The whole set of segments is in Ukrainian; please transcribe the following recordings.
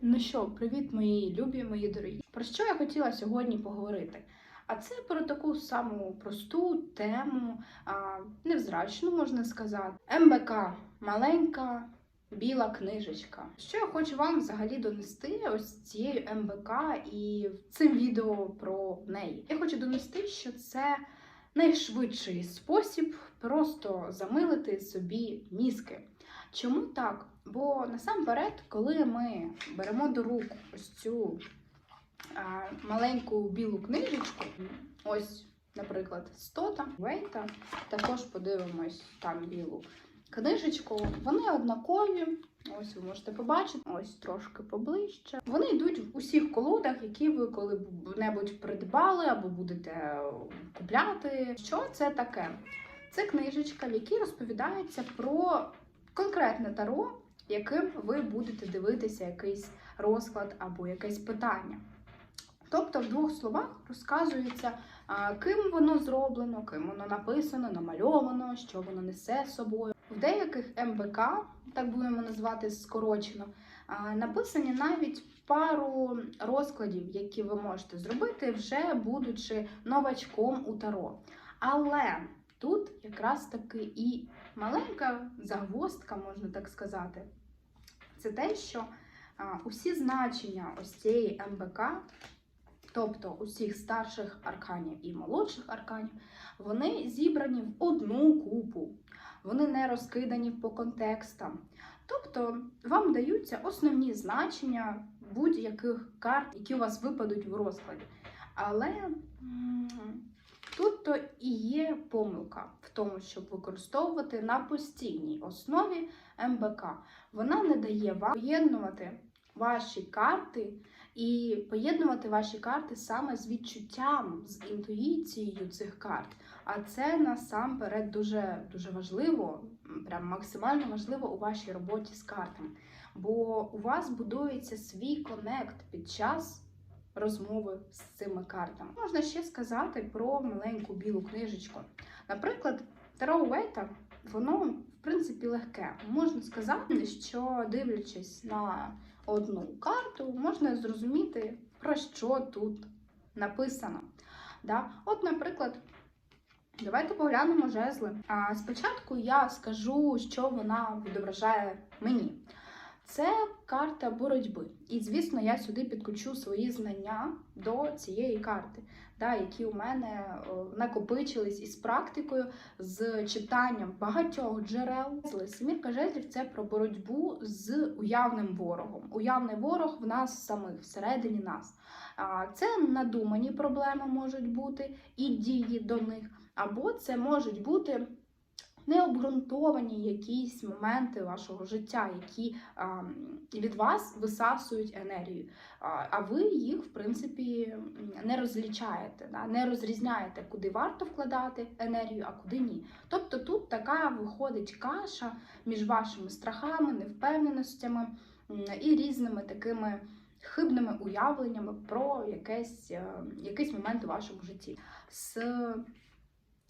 Ну що, привіт, мої любі, мої дорогі. Про що я хотіла сьогодні поговорити? А це про таку саму просту тему, а, невзрачну, можна сказати. МБК маленька біла книжечка. Що я хочу вам взагалі донести ось цією МБК і цим відео про неї. Я хочу донести, що це найшвидший спосіб просто замилити собі мізки. Чому так? Бо насамперед, коли ми беремо до рук ось цю маленьку білу книжечку, ось, наприклад, Стота, Вейта, також подивимось там білу книжечку, вони однакові. Ось ви можете побачити, ось трошки поближче. Вони йдуть в усіх колодах, які ви коли-небудь придбали або будете купляти. Що це таке? Це книжечка, в якій розповідається про конкретне таро, яким ви будете дивитися якийсь розклад або якесь питання. Тобто, в двох словах розказується, ким воно зроблено, ким воно написано, намальовано, що воно несе з собою. В деяких МБК, так будемо назвати скорочено, написані навіть пару розкладів, які ви можете зробити, вже будучи новачком у таро. Але тут якраз таки і маленька загвоздка, можна так сказати, це те, що усі значення ось цієї МБК, тобто усіх старших арканів і молодших арканів, вони зібрані в одну купу, вони не розкидані по контекстам. Тобто вам даються основні значення будь-яких карт, які у вас випадуть в розкладі. Але Тут то і є помилка в тому, щоб використовувати на постійній основі МБК. Вона не дає вам поєднувати ваші карти і поєднувати ваші карти саме з відчуттям, з інтуїцією цих карт. А це насамперед дуже, дуже важливо, прям максимально важливо у вашій роботі з картами. Бо у вас будується свій конект під час розмови з цими картами. Можна ще сказати про маленьку білу книжечку. Наприклад, Таро Уейта, воно в принципі легке. Можна сказати, що дивлячись на одну карту, можна зрозуміти, про що тут написано. Да? От, наприклад, давайте поглянемо жезли. А спочатку я скажу, що вона відображає мені. Це карта боротьби. І, звісно, я сюди підключу свої знання до цієї карти, да, які у мене накопичились із практикою, з читанням багатьох джерел. Семірка жезлів це про боротьбу з уявним ворогом. Уявний ворог в нас самих, всередині нас. Це надумані проблеми можуть бути і дії до них, або це можуть бути необґрунтовані якісь моменти вашого життя, які від вас висасують енергію. А, ви їх, в принципі, не розлічаєте, не розрізняєте, куди варто вкладати енергію, а куди ні. Тобто тут така виходить каша між вашими страхами, невпевненостями і різними такими. Хибними уявленнями про якесь, е, якийсь момент у вашому житті. З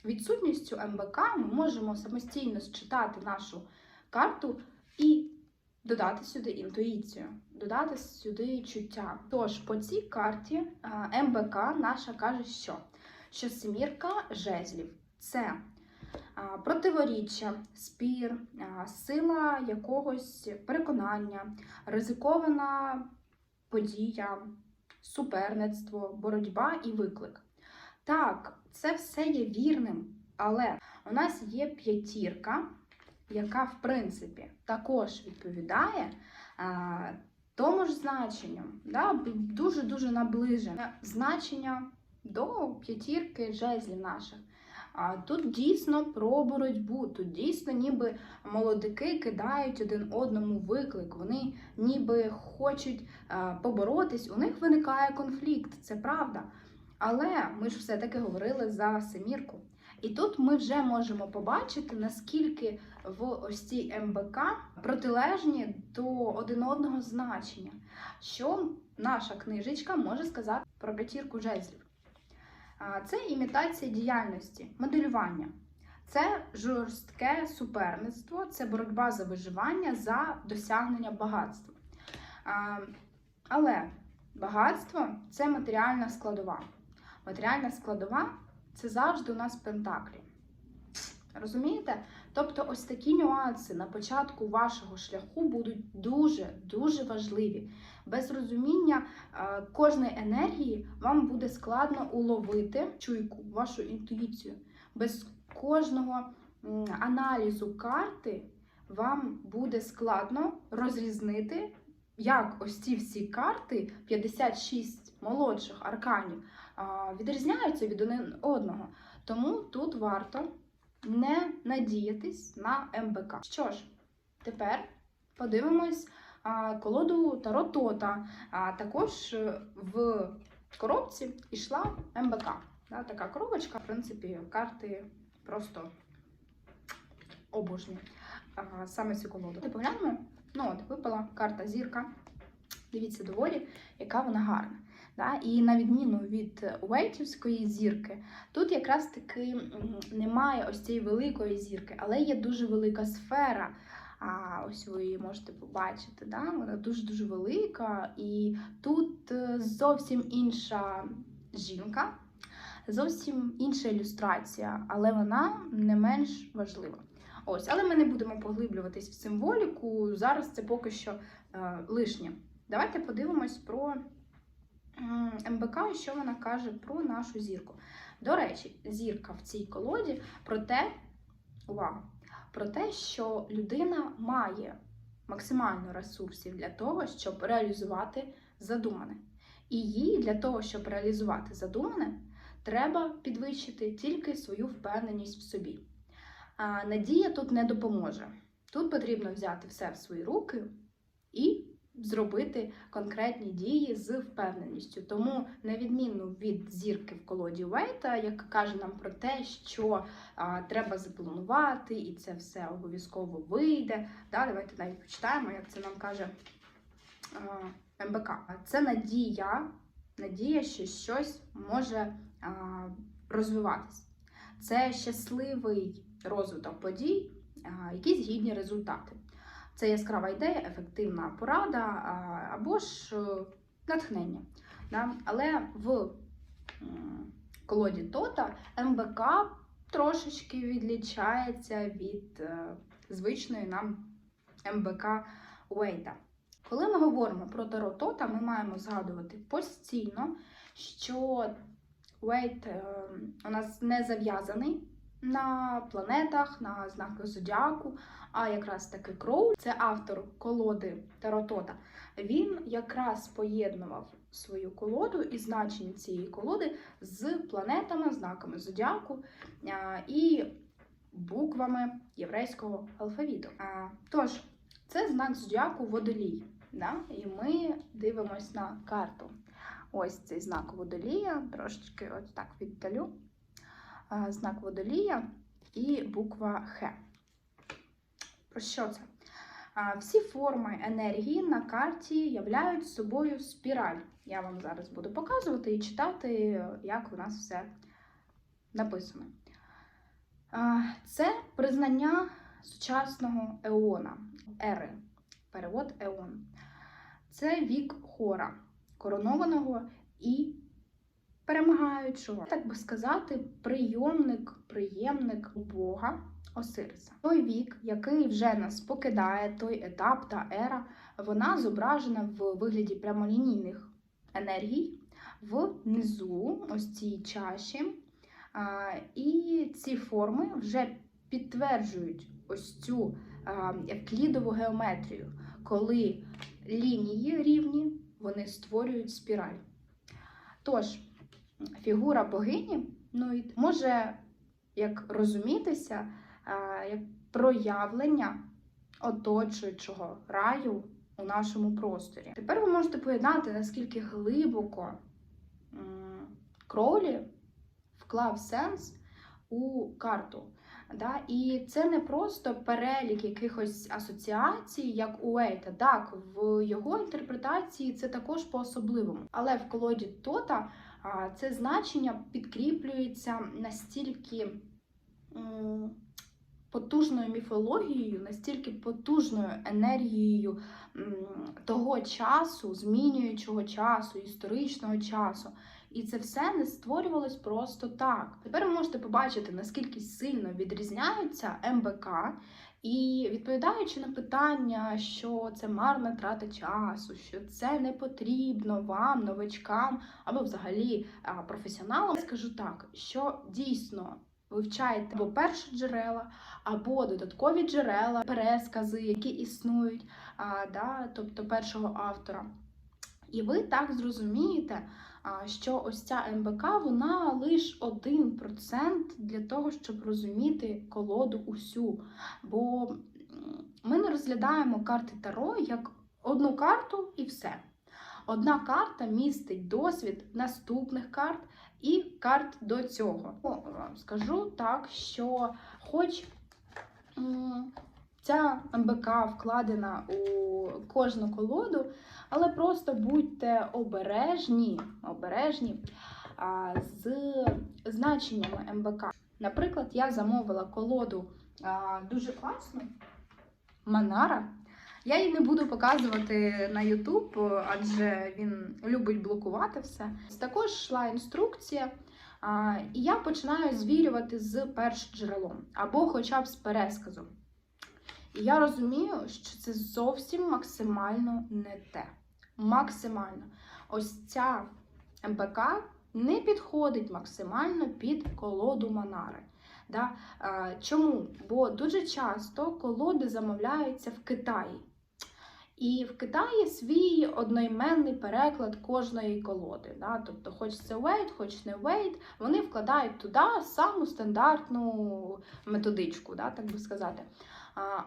відсутністю МБК ми можемо самостійно считати нашу карту і додати сюди інтуїцію, додати сюди чуття. Тож по цій карті МБК наша каже, що, що семірка жезлів це противоріччя, спір, сила якогось переконання, ризикована подія, суперництво, боротьба і виклик. Так, це все є вірним, але у нас є п'ятірка, яка, в принципі, також відповідає а, тому ж значенню, да, дуже-дуже наближене значення до п'ятірки жезлів наших. А тут дійсно про боротьбу, тут дійсно ніби молодики кидають один одному виклик, вони ніби хочуть поборотись, у них виникає конфлікт, це правда. Але ми ж все-таки говорили за семірку. І тут ми вже можемо побачити, наскільки в ось цій МБК протилежні до один одного значення, що наша книжечка може сказати про п'ятірку жезлів. Це імітація діяльності, моделювання. Це жорстке суперництво, це боротьба за виживання, за досягнення багатства. Але багатство це матеріальна складова. Матеріальна складова це завжди у нас пентаклі. Розумієте? Тобто, ось такі нюанси на початку вашого шляху будуть дуже-дуже важливі. Без розуміння е, кожної енергії вам буде складно уловити чуйку, вашу інтуїцію. Без кожного аналізу карти вам буде складно розрізнити, як ось ці всі карти, 56 молодших арканів, відрізняються від один одного. Тому тут варто не надіятись на МБК. Що ж, тепер подивимось колоду Таро Тота. Також е, в коробці йшла МБК. Така коробочка, в принципі, карти просто обожні. Саме цю колоду. Поглянемо? Ну, от випала карта зірка. Дивіться, доволі, яка вона гарна. Да? І на відміну від Уейтівської зірки, тут якраз таки немає ось цієї великої зірки, але є дуже велика сфера. А ось ви її можете побачити, да? вона дуже-дуже велика, і тут е, зовсім інша жінка, зовсім інша ілюстрація, але вона не менш важлива. Ось, але ми не будемо поглиблюватись в символіку. Зараз це поки що е, лишнє. Давайте подивимось про МБК що вона каже про нашу зірку. До речі, зірка в цій колоді про те, увага, про те, що людина має максимально ресурсів для того, щоб реалізувати задумане. І їй для того, щоб реалізувати задумане, треба підвищити тільки свою впевненість в собі. А надія тут не допоможе. Тут потрібно взяти все в свої руки і зробити конкретні дії з впевненістю. Тому, на відміну від зірки в колоді Вейта, яка каже нам про те, що а, треба запланувати, і це все обов'язково вийде. Да, давайте навіть почитаємо, як це нам каже а, МБК. Це надія, надія, що щось може а, розвиватись. Це щасливий розвиток подій, а, якісь гідні результати. Це яскрава ідея, ефективна порада або ж е, натхнення. Але в колоді Тота МБК трошечки відлічається від е, звичної нам МБК Уейта. Коли ми говоримо про Таро Тота, ми маємо згадувати постійно, що Уейт е, у нас не зав'язаний на планетах, на знаках зодіаку, а якраз таки Кроу, це автор колоди Таротота. Він якраз поєднував свою колоду і значення цієї колоди з планетами, знаками зодіаку і буквами єврейського алфавіту. Тож, це знак зодіаку водолій. Да? І ми дивимось на карту. Ось цей знак водолія, трошечки ось так віддалю. Знак водолія і буква Х. Про що це? Всі форми енергії на карті являють собою спіраль. Я вам зараз буду показувати і читати, як у нас все написано. Це признання сучасного еона, ери, перевод еон. Це вік хора, коронованого і перемагаючого. Так би сказати, прийомник, приємник Бога. Осириса. Той вік, який вже нас покидає, той етап та ера, вона зображена в вигляді прямолінійних енергій внизу, ось цій чаші. І ці форми вже підтверджують ось цю евклідову геометрію, коли лінії рівні, вони створюють спіраль. Тож, фігура богині ну, і може як розумітися як проявлення оточуючого раю у нашому просторі. Тепер ви можете поєднати, наскільки глибоко м, Кроулі вклав сенс у карту. Да? І це не просто перелік якихось асоціацій, як у Ейта. Так, в його інтерпретації це також по-особливому. Але в колоді Тота це значення підкріплюється настільки потужною міфологією, настільки потужною енергією того часу, змінюючого часу, історичного часу. І це все не створювалось просто так. Тепер ви можете побачити, наскільки сильно відрізняються МБК, і відповідаючи на питання, що це марна трата часу, що це не потрібно вам, новачкам або взагалі професіоналам, я скажу так, що дійсно вивчайте або перші джерела, або додаткові джерела, перескази, які існують, а, да, тобто першого автора. І ви так зрозумієте, що ось ця МБК вона лише 1% для того, щоб розуміти колоду усю. Бо ми не розглядаємо карти Таро як одну карту і все. Одна карта містить досвід наступних карт і карт до цього. Скажу так, що хоч ця МБК вкладена у кожну колоду, але просто будьте обережні, обережні з значеннями МБК. Наприклад, я замовила колоду дуже класну Манара. Я її не буду показувати на YouTube, адже він любить блокувати все. Також йшла інструкція, і я починаю звірювати з першоджерелом або хоча б з пересказом. І я розумію, що це зовсім максимально не те. Максимально. Ось ця МПК не підходить максимально під колоду Манари. Да? Чому? Бо дуже часто колоди замовляються в Китаї. І в Китаї свій одноіменний переклад кожної колоди. Да? Тобто, хоч це Wait, хоч не Wait, вони вкладають туди саму стандартну методичку, да, так би сказати.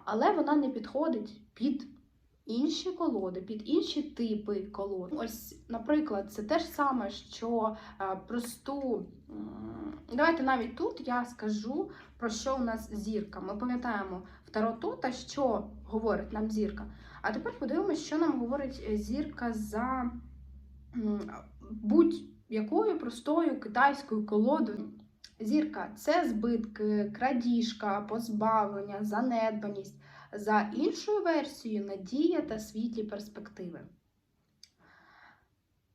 Але вона не підходить під інші колоди, під інші типи колод. Ось, наприклад, це те ж саме, що просту. Давайте навіть тут я скажу про що у нас зірка. Ми пам'ятаємо в Таро-Тота, що говорить нам зірка. А тепер подивимося, що нам говорить е, зірка за будь-якою простою китайською колодою. Зірка це збитки, крадіжка, позбавлення, занедбаність. За іншою версією, надія та світлі перспективи.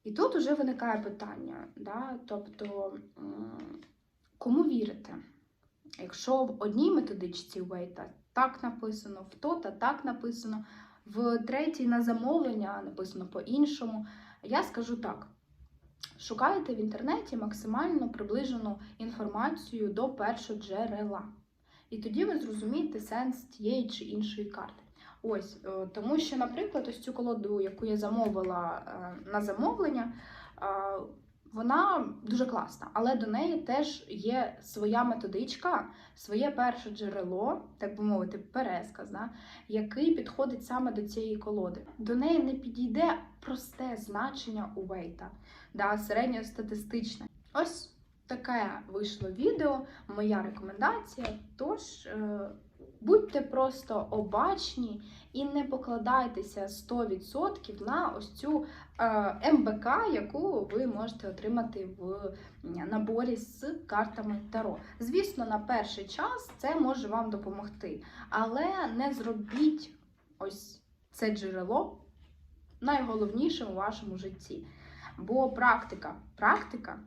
І тут уже виникає питання, да? тобто, кому вірити? Якщо в одній методичці Вейта так написано, в то та так написано, в третій на замовлення написано по-іншому, я скажу так. Шукайте в інтернеті максимально приближену інформацію до першого джерела. І тоді ви зрозумієте сенс тієї чи іншої карти. Ось, е, тому що, наприклад, ось цю колоду, яку я замовила е, на замовлення, е, вона дуже класна, але до неї теж є своя методичка, своє перше джерело, так би мовити, пересказ, да, який підходить саме до цієї колоди. До неї не підійде просте значення у Вейта, да, середньостатистичне. Ось таке вийшло відео, моя рекомендація. Тож е, будьте просто обачні і не покладайтеся 100% на ось цю е, МБК, яку ви можете отримати в наборі з картами Таро. Звісно, на перший час це може вам допомогти, але не зробіть ось це джерело найголовнішим у вашому житті. Бо практика, практика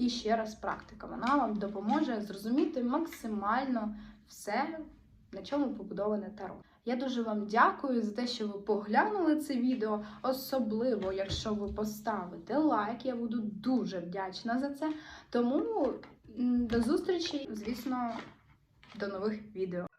і ще раз практика, вона вам допоможе зрозуміти максимально все, на чому побудоване таро. Я дуже вам дякую за те, що ви поглянули це відео. Особливо, якщо ви поставите лайк, я буду дуже вдячна за це. Тому до зустрічі, звісно, до нових відео.